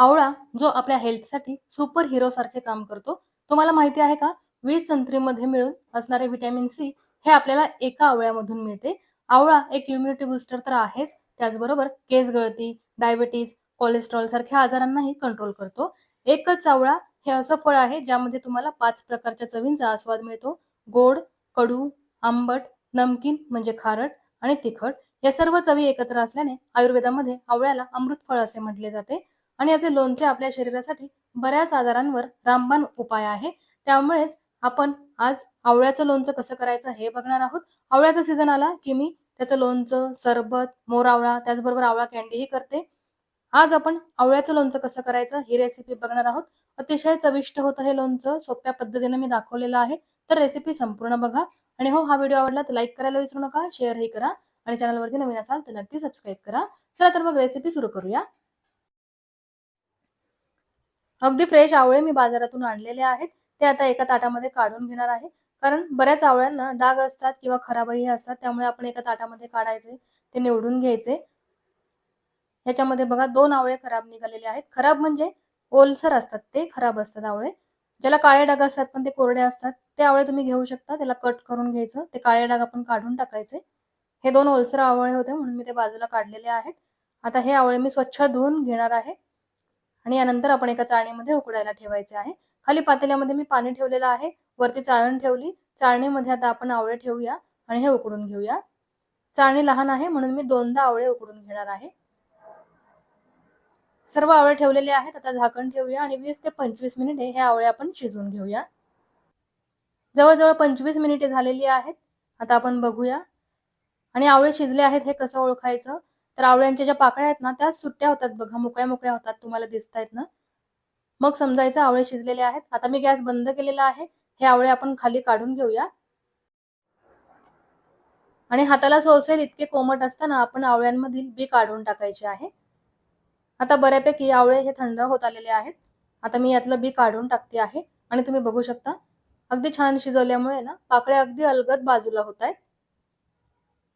आवळा जो आपल्या हेल्थसाठी सुपर हिरो सारखे काम करतो तुम्हाला माहिती आहे का? वीस संत्रीमध्ये मिळून असणारे व्हिटॅमिन सी हे आपल्याला एका आवळ्यामधून मिळते. आवळा एक इम्युनिटी बुस्टर तर आहेच. त्याचबरोबर केस गळती डायबिटीज कोलेस्ट्रॉल सारख्या आजारांनाही कंट्रोल करतो. एकच आवळा हे असं फळ आहे ज्यामध्ये तुम्हाला पाच प्रकारच्या चवींचा आस्वाद मिळतो. गोड कडू आंबट नमकीन म्हणजे खारट आणि तिखट. या सर्व चवी एकत्र असल्याने आयुर्वेदामध्ये आवळ्याला अमृत फळ असे म्हटले जाते. आणि याचे लोणचे आपल्या शरीरासाठी बऱ्याच आजारांवर रामबाण उपाय आहे. त्यामुळेच आपण आज आवळ्याचं लोणचं कसं करायचं हे बघणार आहोत. आवळ्याचा सीझन आला की मी त्याचं लोणचं सरबत मोरावळा त्याचबरोबर आवळा कॅन्डीही करते. आज आपण आवळ्याचं लोणचं कसं करायचं ही रेसिपी बघणार आहोत. अतिशय चविष्ट होतं हे लोणचं सोप्या पद्धतीने मी दाखवलेलं आहे. तर रेसिपी संपूर्ण बघा. आणि हो हा व्हिडिओ आवडला तर लाईक करायला विसरू नका शेअरही करा. आणि चॅनलवरती नवीन असाल तर नक्की सबस्क्राईब करा. चला तर मग रेसिपी सुरू करूया. अगदी फ्रेश आवळे मी बाजारातून आणलेले आहेत. ते आता एका ताटामध्ये काढून घेणार आहे. कारण बऱ्याच आवळ्यांना डाग असतात किंवा खराबही असतात त्यामुळे आपण एका ताटामध्ये काढायचे ते निवडून घ्यायचे. ह्याच्यामध्ये बघा दोन आवळे खराब निघालेले आहेत. खराब म्हणजे ओलसर असतात ते खराब असतात आवळे. ज्याला काळे डाग असतात पण ते कोरडे असतात ते आवळे तुम्ही घेऊ शकता. त्याला कट करून घ्यायचं. ते काळे डाग आपण काढून टाकायचे. हे दोन ओलसर आवळे होते म्हणून मी ते बाजूला काढलेले आहेत. आता हे आवळे मी स्वच्छ धुवून घेणार आहे. आणि यानंतर आपण एका चाळणीमध्ये उकडायला ठेवायचे आहे. खाली पातेल्यामध्ये मी पाणी ठेवलेलं आहे. वरती चाळण ठेवली. चाळणीमध्ये आता आपण आवळे ठेवूया आणि हे उकडून घेऊया. चाळणी लहान आहे म्हणून मी दोनदा आवळे उकडून घेणार आहे. सर्व आवळे ठेवलेले आहेत. आता झाकण ठेवूया आणि वीस ते पंचवीस मिनिटे हे आवळे आपण शिजवून घेऊया. जवळजवळ पंचवीस मिनिटे झालेली आहेत. आता आपण बघूया. आणि आवळे शिजले आहेत हे कसं ओळखायचं? तर आवळ्यांच्या ज्या पाकळ्या आहेत ना त्या सुट्ट्या होतात बघा मोकळ्या मोकळ्या होतात तुम्हाला दिसत आहेत ना. मग समजायचं आवळे शिजलेले आहेत. आता मी गॅस बंद केलेला आहे. हे आवळे आपण खाली काढून घेऊया. आणि हाताला सोसेल इतके कोमट असताना आपण आवळ्यांमधील बी काढून टाकायचे आहे. आता बऱ्यापैकी आवळे हे थंड होत आलेले आहेत. आता मी यातलं बी काढून टाकते आहे. आणि तुम्ही बघू शकता अगदी छान शिजवल्यामुळे ना पाकळ्या अगदी अलगद बाजूला होत आहेत.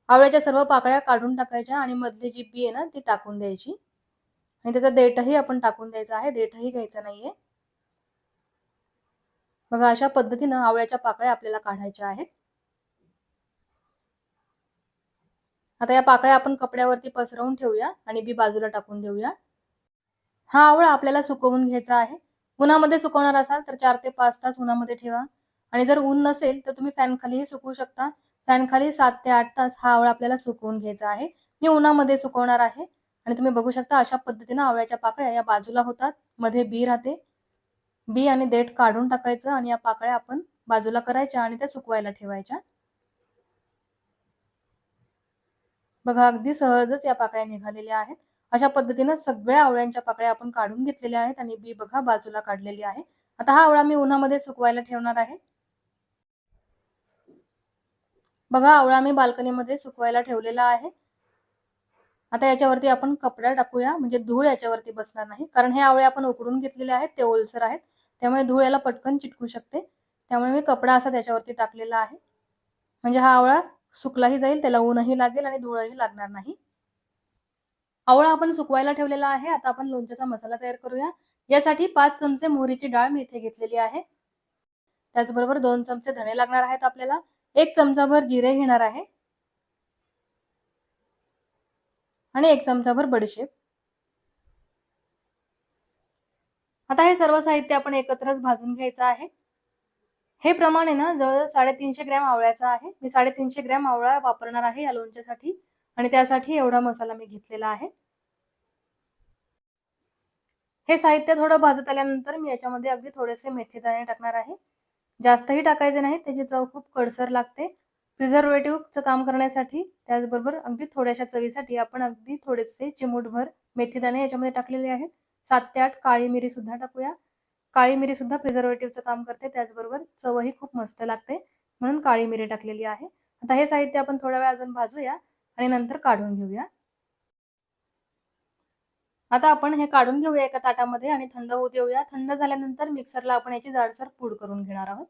आवळ्याच्या सर्व पाकळ्या काढून टाकायच्या आणि मधली जी बी आहे ना ती टाकून द्यायची. आणि त्याचा देठही आपण टाकून द्यायचा आहे देठही घ्यायचा नाहीये. बघा अशा पद्धतीनं आवळ्याच्या पाकळ्या आपल्याला काढायच्या आहेत. आता या पाकळ्या आपण कपड्यावरती पसरवून ठेवूया आणि बी बाजूला टाकून देऊया. हा आवळा आपल्याला सुकवून घ्यायचा आहे. उन्हामध्ये सुकवणार असाल तर चार ते पाच तास उन्हामध्ये ठेवा. आणि जर ऊन नसेल तर तुम्ही फॅन खालीही सुकवू शकता. फॅन खाली सात ते आठ तास हा आवळा आपल्याला सुकवून घ्यायचा आहे. मी उन्हामध्ये सुकवणार आहे. आणि तुम्ही बघू शकता अशा पद्धतीनं आवळ्याच्या पाकळ्या या बाजूला होतात. मध्ये बी राहते. बी आणि देठ काढून टाकायचं आणि या पाकळ्या आपण बाजूला करायच्या आणि त्या सुकवायला ठेवायच्या. बघा अगदी सहजच या पाकळ्या निघालेल्या आहेत. अशा पद्धतीनं सगळ्या आवळ्यांच्या पाकळ्या आपण काढून घेतलेल्या आहेत आणि बी बघा बाजूला काढलेली आहे. आता हा आवळा मी उन्हामध्ये सुकवायला ठेवणार आहे. बघा आवळा मी बाल्कनीमध्ये सुकवायला ठेवलेला आहे. आता याच्यावरती आपण कपडा टाकूया. म्हणजे धूळ याच्यावरती बसणार नाही. कारण हे आवळे आपण उकडून घेतलेले आहेत ते ओलसर आहेत. त्यामुळे धूळ याला पटकन चिटकू शकते. त्यामुळे मी कपडा असा त्याच्यावरती टाकलेला आहे. म्हणजे हा आवळा सुकलाही जाईल त्याला ऊनही लागेल आणि धुळही लागणार नाही. आवळा आपण सुकवायला ठेवलेला आहे. आता आपण लोणच्याचा मसाला तयार करूया. यासाठी पाच चमचे मोहरीची डाळ मी इथे घेतलेली आहे. त्याचबरोबर दोन चमचे धणे लागणार आहेत आपल्याला. एक चमचाभर जिरे घेणार आहे. आणि एक चमचाभर बडीशेप. आता हे सर्व साहित्य आपण एकत्रच भाजून घ्यायचं आहे. हे प्रमाण आहे ना जवळ साडेतीनशे ग्रॅम आवळ्याचा आहे. मी साडेतीनशे ग्रॅम आवळा वापरणार आहे या लोणच्यासाठी. आणि त्यासाठी एवढा मसाला मी घेतलेला आहे. हे साहित्य थोडं भाजत आल्यानंतर मी याच्यामध्ये अगदी थोडेसे मेथी दाणे टाकणार आहे. जास्तही टाकायचे नाही त्याची चव खूप कडसर लागते. प्रिझर्वेटिव्हचं काम करण्यासाठी त्याचबरोबर अगदी थोड्याशा चवीसाठी आपण अगदी थोडेसे चिमूटभर मेथीदाणे याच्यामध्ये टाकलेले आहेत. सात ते आठ काळी मिरी सुद्धा टाकूया. काळी मिरी सुद्धा प्रिझर्वेटिव्हचं काम करते त्याचबरोबर चवही खूप मस्त लागते. म्हणून काळी मिरी टाकलेली आहे. आता हे साहित्य आपण थोडा वेळ अजून भाजूया आणि नंतर काढून घेऊया. आता आपण हे काढून घेऊया एका ताटामध्ये आणि थंड होऊ देऊया. थंड झाल्यानंतर मिक्सरला आपण याची जाडसर पूड करून घेणार आहोत.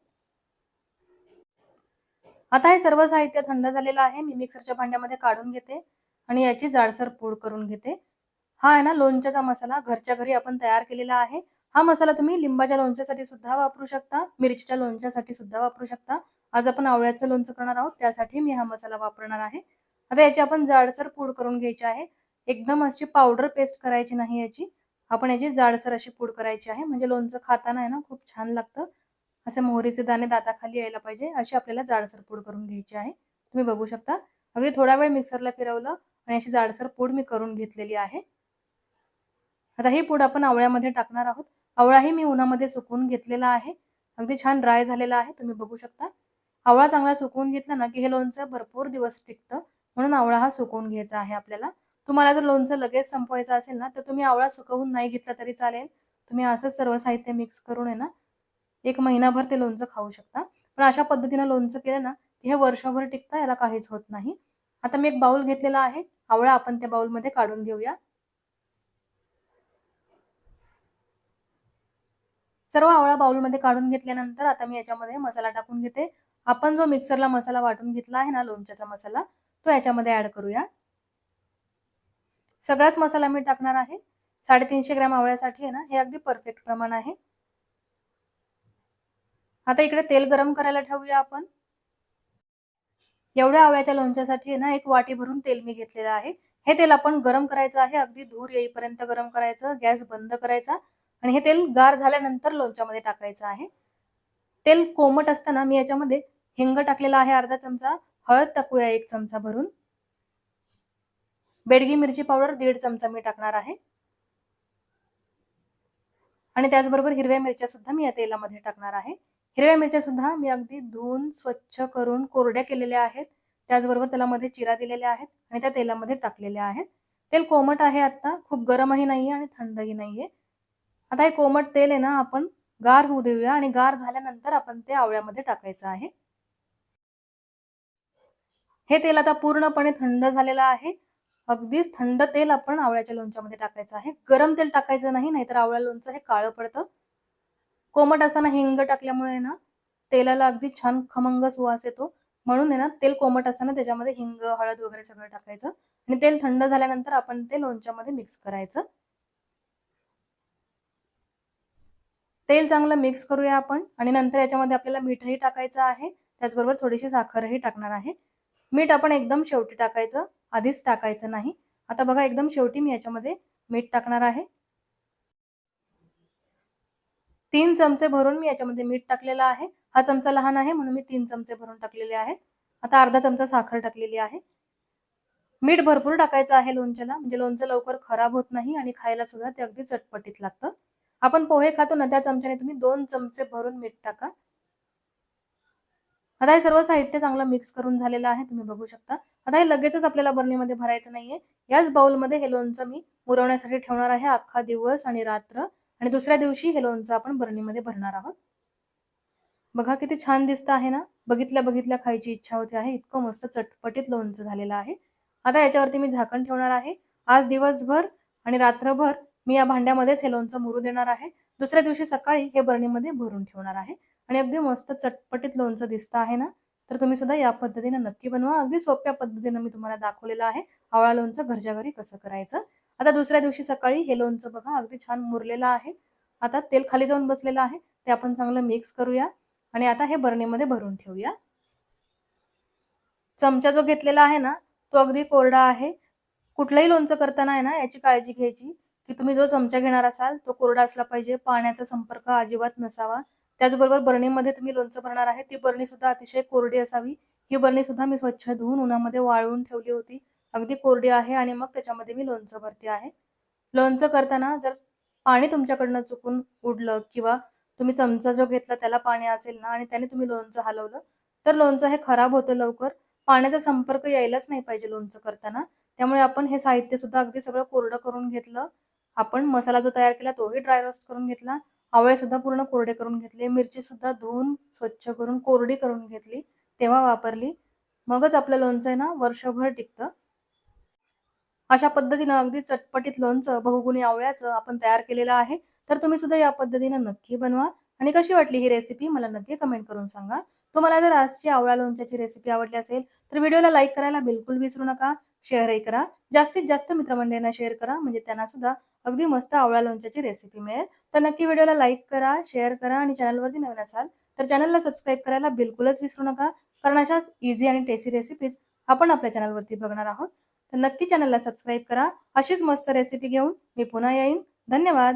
आता हे सर्व साहित्य थंड झालेलं आहे. मी मिक्सरच्या भांड्यामध्ये काढून घेते आणि याची जाडसर पूड करून घेते. हा आहे ना लोणच्याचा मसाला. घरच्या घरी आपण तयार केलेला आहे. हा मसाला तुम्ही लिंबाच्या लोणच्यासाठी सुद्धा वापरू शकता. मिरचीच्या लोणच्यासाठी सुद्धा वापरू शकता. आज आपण आवळ्याचं लोणचं करणार आहोत. त्यासाठी मी हा मसाला वापरणार आहे. आता याची आपण जाडसर पूड करून घ्यायची आहे. एकदम अशी पावडर पेस्ट करायची नाही याची. आपण याची जाडसर अशी पूड करायची आहे. म्हणजे लोणचं खाताना आहे ना खूप छान लागतं. असे मोहरीचे दाणे दाताखाली यायला पाहिजे. अशी आपल्याला जाडसर पूड करून घ्यायची आहे. तुम्ही बघू शकता. अगदी थोडा वेळ मिक्सरला फिरवलं आणि अशी जाडसर पूड मी करून घेतलेली आहे. आता ही पूड आपण आवळ्यामध्ये टाकणार आहोत. आवळाही मी उन्हामध्ये सुकवून घेतलेला आहे. अगदी छान ड्राय झालेला आहे. तुम्ही बघू शकता. आवळा चांगला सुकवून घेतला ना की हे लोणचं भरपूर दिवस टिकतं. म्हणून आवळा हा सुकवून घ्यायचा आहे आपल्याला. तुम्हाला जर लोणचं लगेच संपवायचं असेल ना तर तुम्ही आवळा सुकवून नाही घेतला तरी चालेल. तुम्ही असंच सर्व साहित्य मिक्स करून आहे ना एक महिनाभर ते लोणचं खाऊ शकता. पण अशा पद्धतीनं लोणचं केलं ना हे वर्षभर टिकतं याला काहीच होत नाही. आता मी एक बाउल घेतलेला आहे. आवळा आपण त्या बाउलमध्ये काढून घेऊया. सर्व आवळा बाउलमध्ये काढून घेतल्यानंतर आता मी याच्यामध्ये मसाला टाकून घेते. आपण जो मिक्सरला मसाला वाटून घेतला आहे ना लोणच्याचा मसाला तो याच्यामध्ये ऍड करूया. सगळाच मसाला मी टाकणार आहे. साडेतीनशे ग्रॅम आवळ्यासाठी आहे ना हे अगदी परफेक्ट प्रमाण आहे. आता इकडे तेल गरम करायला ठेवूया आपण. एवढ्या आवळ्याच्या लोणच्यासाठी आहे ना एक वाटी भरून तेल मी घेतलेलं आहे. हे तेल आपण गरम करायचं आहे अगदी धूर येईपर्यंत गरम करायचं गॅस बंद करायचा. आणि हे तेल गार झाल्यानंतर लोणच्यामध्ये टाकायचं आहे. तेल कोमट असताना मी याच्यामध्ये हिंग टाकलेला आहे अर्धा चमचा. हळद टाकूया एक चमचा भरून. बेडगी मिरची पावडर दीड चमचा मी टाकणार आहे. आणि त्याचबरोबर हिरव्या मिरच्या सुद्धा मी या तेलामध्ये टाकणार आहे. हिरव्या मिरच्या सुद्धा मी अगदी धुवून स्वच्छ करून कोरड्या केलेल्या आहेत. त्याचबरोबर त्याला मध्ये चिरा दिलेल्या आहेत आणि त्या तेलामध्ये टाकलेल्या आहेत. तेल कोमट आहे आता खूप गरमही नाहीये आणि थंडही नाहीये. आता हे कोमट तेल आहे ना आपण गार होऊ देऊया आणि गार झाल्यानंतर आपण ते आवळ्यामध्ये टाकायचं आहे. हे तेल आता पूर्णपणे थंड झालेलं आहे. अगदीच थंड तेल आपण आवळ्याच्या लोणच्यामध्ये टाकायचं आहे. गरम तेल टाकायचं नाही नाहीतर आवळ्या लोणचं हे काळं पडतं. कोमट असताना हिंग टाकल्यामुळे ना तेलाला अगदी छान खमंग सुवास येतो. म्हणून आहे ना तेल कोमट असताना त्याच्यामध्ये हिंग हळद वगैरे सगळं टाकायचं. आणि तेल थंड झाल्यानंतर आपण ते लोणच्यामध्ये मिक्स करायचं. तेल चांगलं मिक्स करूया आपण. आणि नंतर याच्यामध्ये आपल्याला मीठही टाकायचं आहे. त्याचबरोबर थोडीशी साखरही टाकणार आहे. मीठ आपण एकदम शेवटी टाकायचं आधीच टाकायचं नाही. आता बघा एकदम शेवटी मी याच्यामध्ये मीठ टाकणार आहे. तीन चमचे भरून मी याच्यामध्ये मीठ टाकलेला आहे. हा चमचा लहान आहे म्हणून मी तीन चमचे भरून टाकलेले आहेत. आता अर्धा चमचा साखर टाकलेली आहे. मीठ भरपूर टाकायचं आहे लोणच्याला म्हणजे लोणचं लवकर खराब होत नाही आणि खायला सुद्धा ते अगदी चटपटीत लागतं. आपण पोहे खातो ना त्या चमच्याने तुम्ही दोन चमचे भरून मीठ टाका. आता हे सर्व साहित्य चांगलं मिक्स करून झालेलं आहे तुम्ही बघू शकता. आता हे लगेचच आपल्याला बरणीमध्ये भरायचं नाहीये. याच बाउलमध्ये हे लोणचं मी मुरवण्यासाठी ठेवणार आहे अख्खा दिवस आणि रात्र आणि दुसऱ्या दिवशी हे लोणचं आपण बरणीमध्ये भरणार आहोत. बघा किती छान दिसतं आहे ना? बघितल्या बघितल्या खायची इच्छा होते आहे. इतकं मस्त चटपटीत लोणचं झालेलं आहे. आता याच्यावरती मी झाकण ठेवणार आहे. आज दिवसभर आणि रात्रभर मी या भांड्यामध्येच हे लोणचं मुरू देणार आहे. दुसऱ्या दिवशी सकाळी हे बरणीमध्ये भरून ठेवणार आहे. आणि अगदी मस्त चटपटीत लोणचं दिसतं आहे ना तर तुम्ही सुद्धा या पद्धतीने नक्की बनवा. अगदी सोप्या पद्धतीने मी तुम्हाला दाखवलेलं आहे आवळा लोणचं घरच्या घरी कसं करायचं. आता दुसऱ्या दिवशी सकाळी हे लोणचं बघा अगदी छान मुरलेलं आहे. आता तेल खाली जाऊन बसलेलं आहे ते आपण चांगलं मिक्स करूया आणि आता हे बरणीमध्ये भरून ठेवूया. चमचा जो घेतलेला आहे ना तो अगदी कोरडा आहे. कुठलंही लोणचं करताना आहे ना याची काळजी घ्यायची की तुम्ही जो चमचा घेणार असाल तो कोरडा असला पाहिजे. पाण्याचा संपर्क अजिबात नसावा. त्याचबरोबर बरणीमध्ये तुम्ही लोणचं भरणार आहे ती बरणी सुद्धा अतिशय कोरडी असावी. ही बरणी सुद्धा मी स्वच्छ धुवून उन्हामध्ये वाळवून ठेवली होती. अगदी कोरडी आहे आणि मग त्याच्यामध्ये मी लोणचं भरते आहे. लोणचं करताना जर पाणी तुमच्याकडनं चुकून उडलं किंवा तुम्ही चमचा जो घेतला त्याला पाणी असेल ना आणि त्याने तुम्ही लोणचं हलवलं तर लोणचं हे खराब होतं लवकर. पाण्याचा संपर्क यायलाच नाही पाहिजे लोणचं करताना. त्यामुळे आपण हे साहित्य सुद्धा अगदी सगळं कोरडं करून घेतलं. आपण मसाला जो तयार केला तोही ड्राय रोस्ट करून घेतला. आवळे सुद्धा पूर्ण कोरडे करून घेतले मिरची सुद्धा धुवून स्वच्छ करून कोरडी करून घेतली तेव्हा वापरली. मगच आपलं लोणचं आहे ना वर्षभर टिकतं. अशा पद्धतीनं अगदी चटपटीत लोणचं बहुगुणी आवळ्याचं आपण तयार केलेलं आहे. तर तुम्ही सुद्धा या पद्धतीनं नक्की बनवा. आणि कशी वाटली ही रेसिपी मला नक्की कमेंट करून सांगा. तुम्हाला जर आजची आवळा लोणच्याची रेसिपी आवडली असेल तर व्हिडिओला लाईक करायला बिलकुल विसरू नका. शेअरही करा. जास्तीत जास्त मित्रमंडळींना शेअर करा. म्हणजे त्यांना सुद्धा अगदी मस्त आवळा लोणच्याची रेसिपी मिळेल. तर नक्की व्हिडिओला लाईक करा शेअर करा आणि चॅनलवरती नवीन असाल तर चॅनलला सबस्क्राईब करायला बिलकुलच विसरू नका. कारण अशाच इझी आणि टेस्टी रेसिपीज आपण आपल्या चॅनलवरती बघणार आहोत. तर नक्की चॅनलला सबस्क्राईब करा. अशीच मस्त रेसिपी घेऊन मी पुन्हा येईन. धन्यवाद.